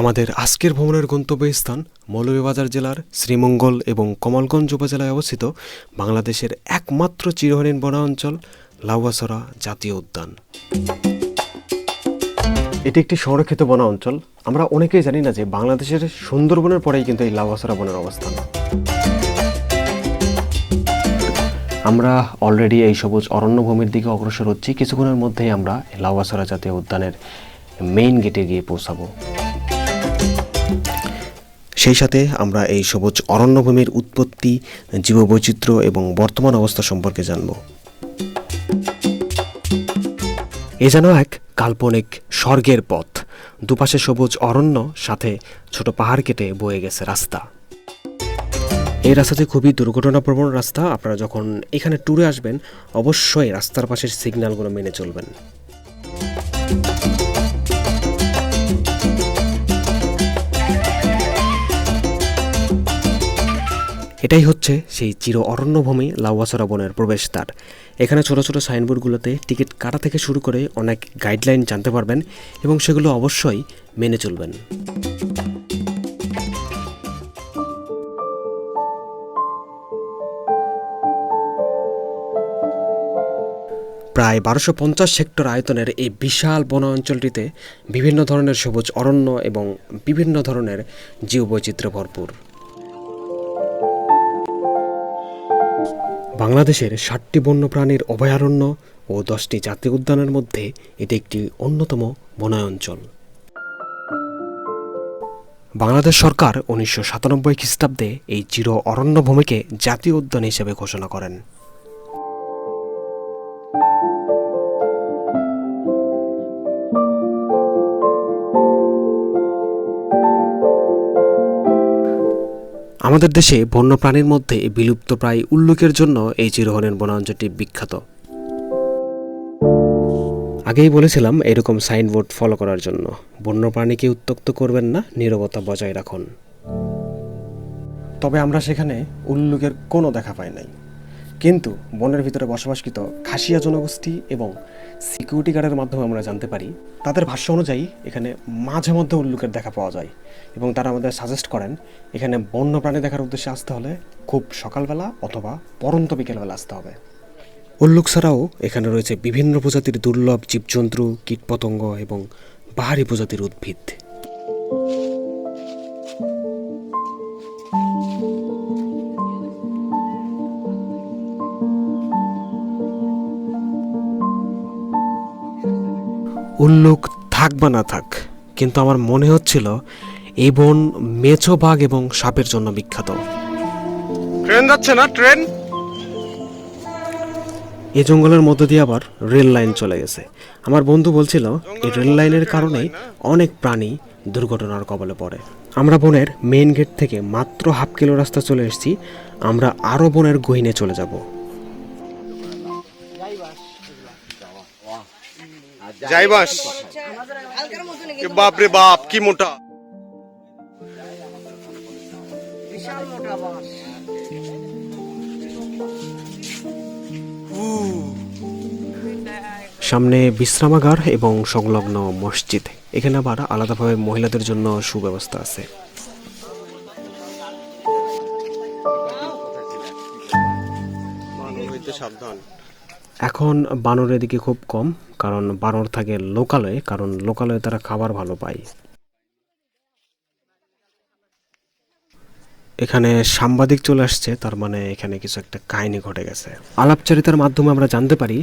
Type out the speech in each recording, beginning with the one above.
আমাদের আজকের ভ্রমণের গন্তব্যস্থান মৌলভীবাজার জেলার শ্রীমঙ্গল এবং কমলগঞ্জ উপজেলায় অবস্থিত বাংলাদেশের একমাত্র চিরহরিণ বনাঞ্চল লাউয়াসরা জাতীয় উদ্যান। এটি একটি সংরক্ষিত বন অঞ্চল আমরা অনেকেই জানি না যে বাংলাদেশের সুন্দরবনের পরেই কিন্তু এই লাউয়াসরা বনের অবস্থান। আমরা অলরেডি এই সবুজ অরণ্যভূমির দিকে অগ্রসর হচ্ছি। কিছুক্ষণের মধ্যেই আমরা লাউয়াসরা জাতীয় উদ্যানের মেইন গেটে গিয়ে পৌঁছাবো। সেই সাথে আমরা এই সবুজ অরণ্যভূমির উৎপত্তি, জীববৈচিত্র্য এবং বর্তমান অবস্থা সম্পর্কে জানব। এ যেন এক কাল্পনিক স্বর্গের পথ। দুপাশে সবুজ অরণ্য, সাথে ছোট পাহাড় কেটে বয়ে গেছে রাস্তা। এই রাস্তাটি খুবই দুর্ঘটনাপ্রবণ রাস্তা। আপনারা যখন এখানে ট্যুরে আসবেন, অবশ্যই রাস্তার পাশের সিগন্যালগুলো মেনে চলবেন। এটাই হচ্ছে সেই চির অরণ্যভূমি লাউয়াসরা বনের প্রবেশদ্বার। এখানে ছোট ছোট সাইনবোর্ডগুলোতে টিকিট কাটা থেকে শুরু করে অনেক গাইডলাইন জানতে পারবেন এবং সেগুলো অবশ্যই মেনে চলবেন। প্রায় বারোশো পঞ্চাশ হেক্টর আয়তনের এই বিশাল বন অঞ্চলটিতে বিভিন্ন ধরনের সবুজ অরণ্য এবং বিভিন্ন ধরনের জীববৈচিত্র্য ভরপুর। বাংলাদেশের ষাটটি বন্যপ্রাণীর অভয়ারণ্য ও দশটি জাতীয় উদ্যানের মধ্যে এটি একটি অন্যতম বনায়ঞ্চল বাংলাদেশ সরকার উনিশশো সাতানব্বই খ্রিস্টাব্দে এই চির অরণ্যভূমিকে জাতীয় উদ্যান হিসেবে ঘোষণা করেন। আমাদের দেশে বন্যপ্রাণীর মধ্যে বিলুপ্ত প্রায় উল্লুকের জন্য এই চিরহরিণ বনাঞ্চলটি বিখ্যাত। আগেই বলেছিলাম এরকম সাইনবোর্ড ফলো করার জন্য। বন্যপ্রাণীকে উত্তক্ত করবেন না, নিরবতা বজায় রাখুন। তবে আমরা সেখানে উল্লুকের কোনো দেখা পাই নাই। কিন্তু বনের ভিতরে বসবাসকৃত খাসিয়া জনগোষ্ঠী এবং সিকিউরিটি গার্ডের মাধ্যমে আমরা জানতে পারি, তাদের ভাষ্য অনুযায়ী এখানে মাঝে মধ্যে উল্লুকের দেখা পাওয়া যায় এবং তারা আমাদের সাজেস্ট করেন, এখানে বন্য প্রাণী দেখার উদ্দেশ্যে আসতে হলে খুব সকালবেলা অথবা পরন্ত বিকেলবেলা আসতে হবে। উল্লুক ছাড়াও এখানে রয়েছে বিভিন্ন প্রজাতির দুর্লভ জীবজন্তু, কীটপতঙ্গ এবং পাহাড়ি প্রজাতির উদ্ভিদ। উল্লুক থাক বা না থাক। কিন্তু আমার মনে হচ্ছিল এই বন মেছো বাঘ এবং সাপের জন্য বিখ্যাত। ট্রেন যাচ্ছে না ট্রেন? এই জঙ্গলের মধ্য দিয়ে আবার রেল লাইন চলে গেছে। আমার বন্ধু বলছিল এই রেল লাইনের কারণে অনেক প্রাণী দুর্ঘটনার কবলে পড়ে। আমরা বনের মেইন গেট থেকে মাত্র হাফ কিলো রাস্তা চলে এসেছি আমরা আরও বনের গহিনে চলে যাব। যাইবাস এ বাপ রে বাপ কি মোটা। বিশাল মোটা বাঁশ সামনে বিশ্রামাগার এবং সংলগ্ন মসজিদ। এখানে আবার আলাদাভাবে মহিলাদের জন্য সুব্যবস্থা আছে। সাবধান। এখন বানরের দিকে খুব কম। কারণ বানর থাকে লোকালয়ে, কারণ লোকালয়ে তারা খাবার ভালো পায়। এখানে সাংবাদিক চলে আসছে, তার মানে এখানে কিছু একটা কাহিনী ঘটে গেছে। আলাপচারিতার মাধ্যমে আমরা জানতে পারি,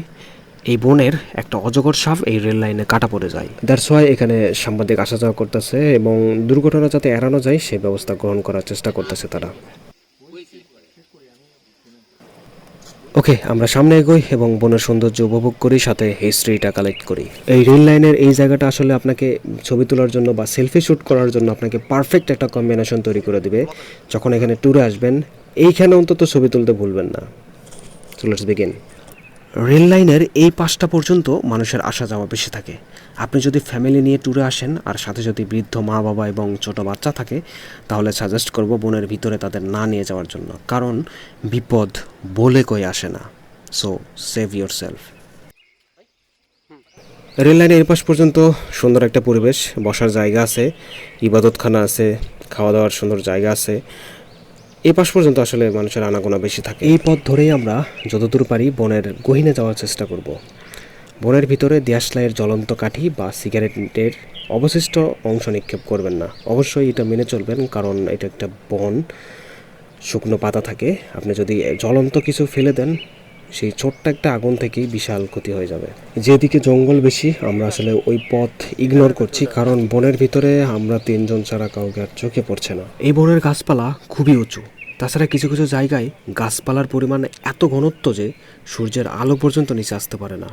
এই বনের একটা অজগর সাপ এই রেল লাইনে কাটা পড়ে যায়। দ্যাটস ওয়াই এখানে সাংবাদিক আসা যাওয়া করতেছে এবং দুর্ঘটনা যাতে এড়ানো যায় সেই ব্যবস্থা গ্রহণ করার চেষ্টা করতেছে তারা। ওকে, আমরা সামনে এগোই এবং বনের সৌন্দর্য উপভোগ করি, সাথে হিস্ট্রিটা কালেক্ট করি। এই রেল লাইনের এই জায়গাটা আসলে আপনাকে ছবি তোলার জন্য বা সেলফি শ্যুট করার জন্য আপনাকে পারফেক্ট একটা কম্বিনেশন তৈরি করে দিবে। যখন এখানে ট্যুরে আসবেন, এইখানে অন্তত ছবি তুলতে ভুলবেন না। চলো বিগিন রেল লাইনের এই পাশটা পর্যন্ত মানুষের আসা যাওয়া বেশি থাকে। আপনি যদি ফ্যামিলি নিয়ে ট্যুরে আসেন আর সাথে যদি বৃদ্ধ মা, বাবা এবং ছোট বাচ্চা থাকে, তাহলে সাজেস্ট করব বনের ভিতরে তাদের না নিয়ে যাওয়ার জন্য। কারণ বিপদ বলে কই আসে না। So save yourself rail লাইনের এর পাশ পর্যন্ত সুন্দর একটা পরিবেশ, বসার জায়গা আছে, ইবাদতখানা আছে খাওয়া দাওয়ার সুন্দর জায়গা আছে। এই পাশ পর্যন্ত আসলে মানুষের আনাগোনা বেশি থাকে। এই পথ ধরেই আমরা যতদূর পারি বনের গহিনে যাওয়ার চেষ্টা করব। বনের ভিতরে দেশলাইয়ের জ্বলন্ত কাঠি বা সিগারেটের অবশিষ্ট অংশ নিক্ষেপ করবেন না। অবশ্যই এটা মেনে চলবেন কারণ এটা একটা বন শুকনো পাতা থাকে। আপনি যদি জ্বলন্ত কিছু ফেলে দেন সেই ছোট্ট একটা আগুন থেকেই বিশাল ক্ষতি হয়ে যাবে। যেদিকে জঙ্গল বেশি আমরা আসলে ওই পথ ইগনোর করছি কারণ বনের ভিতরে আমরা তিনজন ছাড়া কাউকে আর চোখে পড়ছে না। এই বনের গাছপালা খুবই উঁচু। তাছাড়া কিছু কিছু জায়গায় গাছপালার পরিমাণ এত ঘনত্ব যে সূর্যের আলো পর্যন্ত নিচে আসতে পারে না।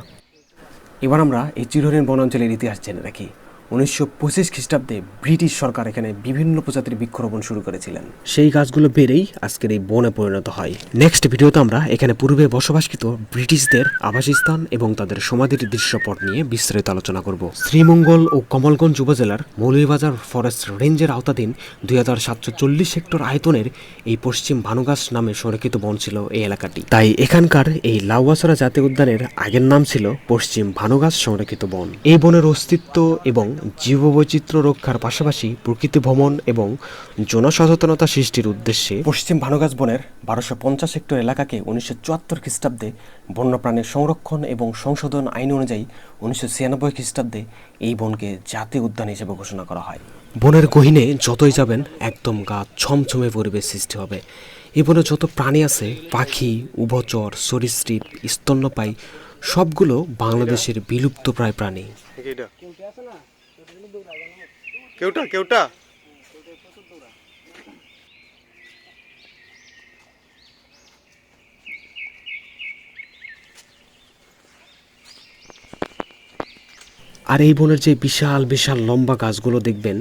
এবার আমরা এই চিরহরিণ বনাঞ্চলের ইতিহাস জেনে রাখি। উনিশশো পঁচিশ খ্রিস্টাব্দে ব্রিটিশ সরকার এখানে বিভিন্ন প্রজাতির বৃক্ষরোপণ শুরু করেছিলেন। সেই গাছগুলো বেড়েই আজকের এই বনে পরিণত হয়। নেক্সট ভিডিওতে আমরা এখানে পূর্বে বসবাসকৃত ব্রিটিশদের আবাসস্থান এবং তাদের সমাধির দৃশ্যপট নিয়ে বিস্তারিত আলোচনা করব। শ্রীমঙ্গল ও কমলগঞ্জ উপজেলার মৌলভীবাজার ফরেস্ট রেঞ্জের আওতাধীন দুই হাজার সাতশো চল্লিশ হেক্টর আয়তনের এই পশ্চিম ভানুগাছ নামে সংরক্ষিত বন ছিল এই এলাকাটি। তাই এখানকার এই লাউয়াছড়া জাতীয় উদ্যানের আগের নাম ছিল পশ্চিম ভানুগাছ সংরক্ষিত বন। এই বনের অস্তিত্ব এবং জীববৈচিত্র্য রক্ষার পাশাপাশি প্রকৃতি ভ্রমণ এবং জনসচেতনতা সৃষ্টির উদ্দেশ্যে পশ্চিম ভানুগাছ বনের বারোশো পঞ্চাশ হেক্টর এলাকাকে উনিশশো চুয়াত্তর খ্রিস্টাব্দে বন্যপ্রাণীর সংরক্ষণ এবং সংশোধন আইন অনুযায়ী উনিশশো ছিয়ানব্বই খ্রিস্টাব্দে এই বনকে জাতীয় উদ্যান হিসেবে ঘোষণা করা হয়। বনের গহীনে যতই যাবেন, একদম গা ছমছমে পরিবেশ সৃষ্টি হবে। এই বনে যত প্রাণী আছে, পাখি, উভচর, সরীসৃপ, স্তন্যপায়ী, সবগুলো বাংলাদেশের বিলুপ্ত প্রায় প্রাণী কেউটা কেউটা? আর এই বনের যে বিশাল বিশাল লম্বা গাছগুলো দেখবেন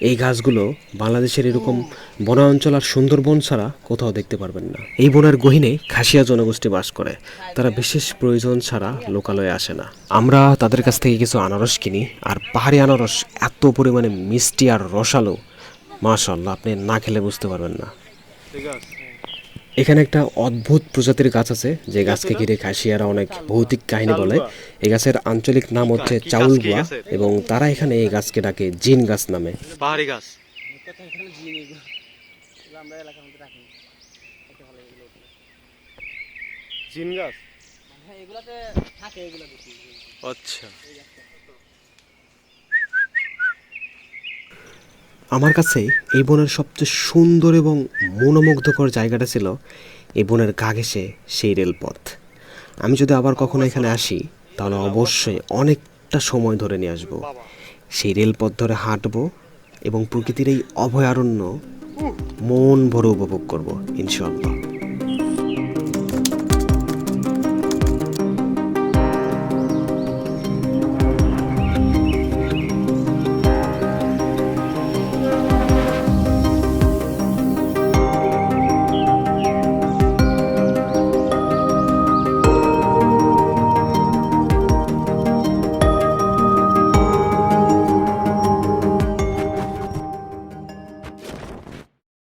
এই গাছগুলো বাংলাদেশের এরকম বনাঞ্চল আর সুন্দরবন ছাড়া কোথাও দেখতে পারবেন না। এই বনের গহিনে খাসিয়া জনগোষ্ঠী বাস করে। তারা বিশেষ প্রয়োজন ছাড়া লোকালয়ে আসে না। আমরা তাদের কাছ থেকে কিছু আনারস কিনি, আর পাহাড়ি আনারস এত পরিমাণে মিষ্টি আর রসালো মাশাল্লাহ আপনি না খেলে বুঝতে পারবেন না। ঠিক আছে। এখানে একটা অদ্ভুত প্রজাতির গাছ আছে যে গাছকে ঘিরে খাসিয়ারা অনেক ভৌতিক কাহিনী বলে। এই গাছের আঞ্চলিক নাম হচ্ছে গাছ, চাউল গুয়া এবং তারা এখানে এই গাছকে ডাকে জিন গাছ নামে। পাহাড়ি গাছ। আমরা এলাকার মধ্যে রাখি এটা ভালো এগুলো জিন গাছ? হ্যাঁ এগুলাতে থাকে এগুলো আচ্ছা। আমার কাছে এই বনের সবচেয়ে সুন্দর এবং মনোমুগ্ধকর জায়গাটা ছিল এই বনের গা ঘেঁষে সেই রেলপথ। আমি যদি আবার কখনো এখানে আসি, তাহলে অবশ্যই অনেকটা সময় ধরে নিয়ে আসব। সেই রেলপথ ধরে হাঁটবো এবং প্রকৃতির এই অভয়ারণ্য মন ভরে উপভোগ করব ইনশাল্লাহ